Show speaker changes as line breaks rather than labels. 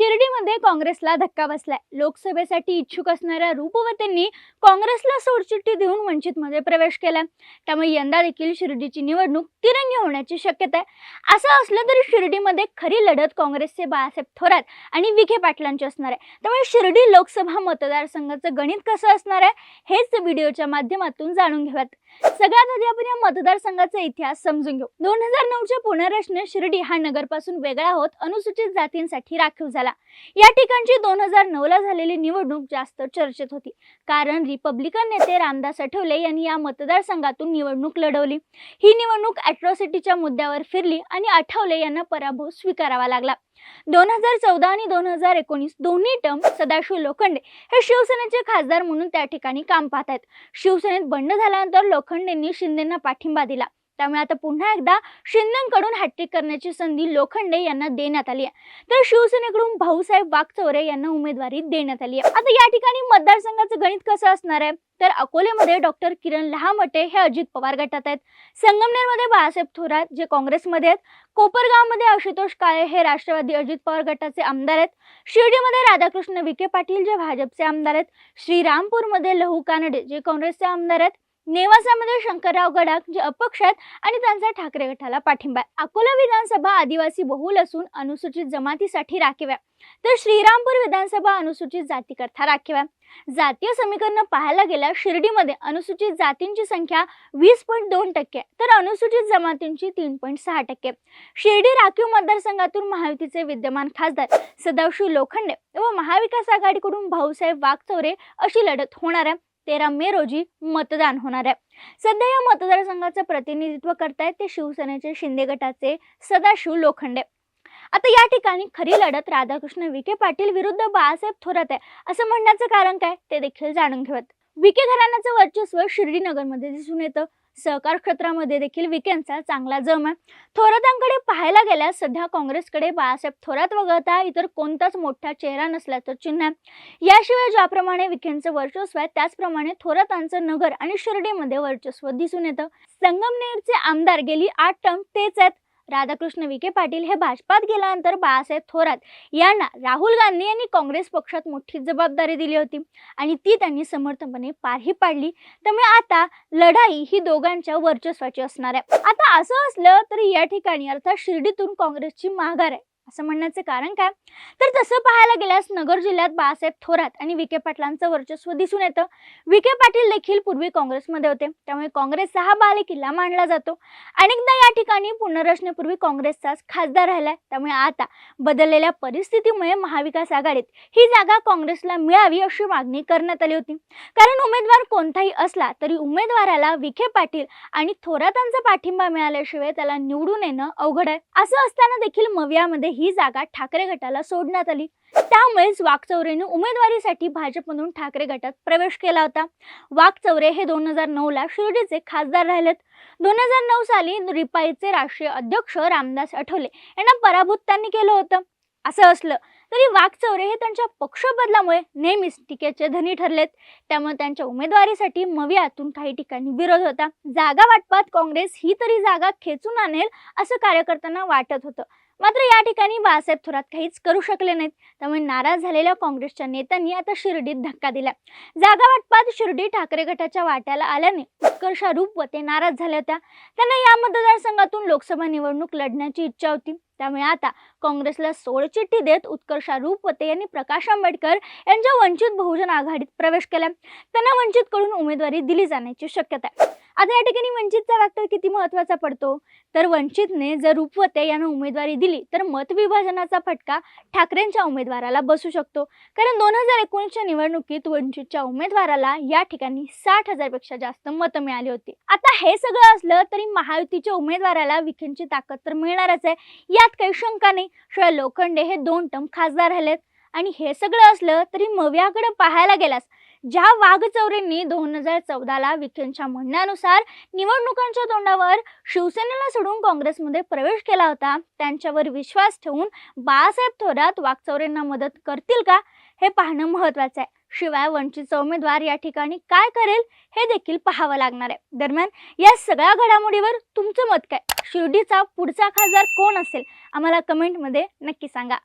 शिर्डीमध्ये काँग्रेसला धक्का बसलाय. लोकसभेसाठी इच्छुक असणाऱ्या रूपवतींनी काँग्रेसला सोडचिठ्ठी देऊन वंचितमध्ये प्रवेश केला त्यामुळे यंदा देखील शिर्डीची निवडणूक तिरंगी होण्याची शक्यता आहे. असं असलं तरी शिर्डीमध्ये खरी लढत काँग्रेसचे बाळासाहेब थोरात आणि विखे पाटलांची असणार आहे. त्यामुळे शिर्डी लोकसभा मतदारसंघाचं गणित कसं असणार आहे हेच व्हिडिओच्या माध्यमातून जाणून घेऊयात. सगळ्यात आधी आपण या मतदारसंघाचा इतिहास समजून घेऊ. दोन हजार नऊच्या पुनर्रचने शिर्डी हा नगरपासून वेगळा होत अनुसूचित जातींसाठी राखीव झाला. या ठिकाणची दोन हजार नऊ ला झालेली निवडणूक जास्त चर्चेत होती. कारण रिपब्लिकन नेते रामदास आठवले यांनी या मतदारसंघातून निवडणूक लढवली. ही निवडणूक अॅट्रॉसिटीच्या मुद्द्यावर फिरली आणि आठवले यांना पराभव स्वीकारावा लागला. दोन हजार चौदा आणि दोन हजार एकोणीस दोन्ही टर्म सदाशिव लोखंडे हे शिवसेनेचे खासदार म्हणून त्या ठिकाणी काम पाहत आहेत शिवसेनेत बंड झाल्यानंतर लोखंडेंनी शिंदेंना पाठिंबा दिला. त्यामुळे आता पुन्हा एकदा शिंदेकडून हॅट्रिक करण्याची संधी लोखंडे यांना देण्यात आली आहे. तर शिवसेनेकडून भाऊसाहेब वागचौरे यांना उमेदवारी देण्यात आली आहे. आता या ठिकाणी मतदारसंघाचं गणित कसं असणार आहे? तर अकोलेमध्ये डॉक्टर किरण लहामटे हे अजित पवार गटात आहेत. संगमनेरमध्ये बाळासाहेब थोरात जे काँग्रेसमध्ये आहेत. कोपरगावमध्ये आशुतोष काळे हे राष्ट्रवादी अजित पवार गटाचे आमदार आहेत. शिर्डीमध्ये राधाकृष्ण विखे पाटील जे भाजपचे आमदार आहेत. श्रीरामपूरमध्ये लहू कानडे जे काँग्रेसचे आमदार आहेत. नेवासामध्ये शंकरराव गडाख जे अपक्ष आहेत आणि त्यांचा ठाकरे गटाला पाठिंबा आहे. अकोला विधानसभा आदिवासी बहुल असून अनुसूचित जमातीसाठी राखीव आहे. तर श्रीरामपूर विधानसभा अनुसूचित जातीकरता राखीव आहे. जातीय समीकरण पाहायला गेल्या शिर्डीमध्ये अनुसूचित जातींची संख्या वीस पॉईंट दोन टक्के आहे, तर अनुसूचित जमातींची तीन पॉईंट सहा टक्के शिर्डी राखीव मतदारसंघातून महायुतीचे विद्यमान खासदार सदाशिव लोखंडे व महाविकास आघाडीकडून भाऊसाहेब वाघचौरे अशी लढत होणार आहे. तेरा मे रोजी मतदान होणार आहे. सध्या या मतदारसंघाचं प्रतिनिधित्व करतायत ते शिवसेनेचे शिंदे गटाचे सदाशिव लोखंडे. आता या ठिकाणी खरी लढत राधाकृष्ण विखे पाटील विरुद्ध बाळासाहेब थोरात आहे. असं म्हणण्याचं कारण काय? ते देखील जाणून घेऊयात. विखे घराण्याचं वर्चस्व शिर्डीनगरमध्ये दिसून येतं. सहकार क्षेत्रामध्ये देखील विखेंचा चांगला जम आहे. थोरातांकडे पाहायला गेल्यास सध्या काँग्रेसकडे बाळासाहेब थोरात वगळता इतर कोणताच मोठा चेहरा नसल्याचं चिन्ह आहे. याशिवाय ज्याप्रमाणे विखेंचं वर्चस्व आहे त्याचप्रमाणे थोरातांचं नगर आणि शिर्डीमध्ये वर्चस्व दिसून येतं. संगमनेरचे आमदार गेली आठ टर्म तेच आहेत. राधाकृष्ण विखे पाटील हे भाजपात गेल्यानंतर बाळासाहेब थोरात यांना राहुल गांधी यांनी काँग्रेस पक्षात मोठी जबाबदारी दिली होती आणि ती त्यांनी समर्थपणे पारही पाडली. त्यामुळे आता लढाई ही दोघांच्या वर्चस्वाची असणार आहे. आता असं असलं तरी या ठिकाणी अर्थात शिर्डीतून काँग्रेसची माघार आहे. असं म्हणण्याचं कारण काय? तर तसं पाहायला गेल्यास नगर जिल्ह्यात बाळासाहेब थोरात आणि विखे पाटलांचं वर्चस्व दिसून येतं. विखे पाटील देखील पूर्वी काँग्रेसमध्ये होते. त्यामुळे काँग्रेसचा हा बालेकिल्ला मानला जातो. अनेकदा या ठिकाणी पुनर्रचनेपूर्वी काँग्रेसचाच खासदार राहिलाय. त्यामुळे आता बदललेल्या परिस्थितीमुळे महाविकास आघाडीत ही जागा काँग्रेसला मिळावी अशी मागणी करण्यात आली होती. कारण उमेदवार कोणताही असला तरी उमेदवाराला विखे पाटील आणि थोरातांचा पाठिंबा मिळाल्याशिवाय त्याला निवडून येणं अवघड आहे. असं असताना देखील मवियामध्ये ही जागा ठाकरे गटाला सोडण्यात आली. त्यामुळेच वाकचौरेने उमेदवारीसाठी भाजपमधून ठाकरे गटात प्रवेश केला होता. वाकचौरे हे दोन हजार नऊ ला शिर्डीचे खासदार राहिलेत. दोन हजार नऊ साली रिपाईचे राष्ट्रीय अध्यक्ष रामदास आठवले यांना पराभूत त्यांनी केलं होतं. असं असलं तरी वाकचौरे हे त्यांच्या पक्ष बदलामुळे नेहमीच टीकेचे धनी ठरलेत. त्यामुळे त्यांच्या उमेदवारीसाठी मवियातून काही ठिकाणी विरोध होता. जागा वाटपात काँग्रेस ही तरी जागा खेचून आणेल असं कार्यकर्त्यांना वाटत होतं. मात्र या ठिकाणी बाळासाहेब थोरात काहीच करू शकले नाहीत. त्यामुळे नाराज झालेल्या काँग्रेसच्या नेत्यांनी आता शिर्डीत धक्का दिला. जागा वाटपात शिर्डी ठाकरे गटाच्या वाट्याला आल्याने उत्कर्षा रूप ते नाराज झाल्या होत्या. त्यांना या मतदारसंघातून लोकसभा निवडणूक लढण्याची इच्छा होती. त्यामुळे आता काँग्रेसला सोडचिठ्ठी देत उत्कर्षा रूपवते यांनी प्रकाश आंबेडकर यांच्या वंचित बहुजन आघाडीत प्रवेश केला. त्यांना वंचितकडून उमेदवारी दिली जाण्याची शक्यता आहे. आता या ठिकाणी वंचितचा फॅक्टर किती महत्त्वाचा पडतो? तर वंचितने जर रूपवते यांना उमेदवारी दिली तर मतविभाजनाचा फटका ठाकरेंच्या उमेदवाराला बसू शकतो. कारण दोन हजार एकोणीसच्या निवडणुकीत वंचितच्या उमेदवाराला या ठिकाणी साठ हजारपेक्षा जास्त मतं मिळाली होती. आता हे सगळं असलं तरी महायुतीच्या उमेदवाराला विखेंची ताकद तर मिळणारच आहे. यात काही शंका नाही. शिवाय लोखंडे हे दोन टर्म खासदार राहिलेत. आणि हे सगळं असलं तरी मव्याकडे पाहायला गेलास ज्या वाघचौरेंनी दोन हजार चौदाला विखेंच्या म्हणण्यानुसार निवडणुकांच्या तोंडावर शिवसेनेला सोडून काँग्रेसमध्ये प्रवेश केला होता त्यांच्यावर विश्वास ठेवून बाळासाहेब थोरात वाघचौरेंना मदत करतील का? हे पाहणं महत्वाचं आहे. शिवाय वंचितचा उमेदवार या ठिकाणी काय करेल हे देखील पाहावं लागणार आहे. दरम्यान या सगळ्या घडामोडीवर तुमचं मत काय? शिर्डीचा पुढचा खासदार कोण असेल? आम्हाला कमेंटमध्ये नक्की सांगा.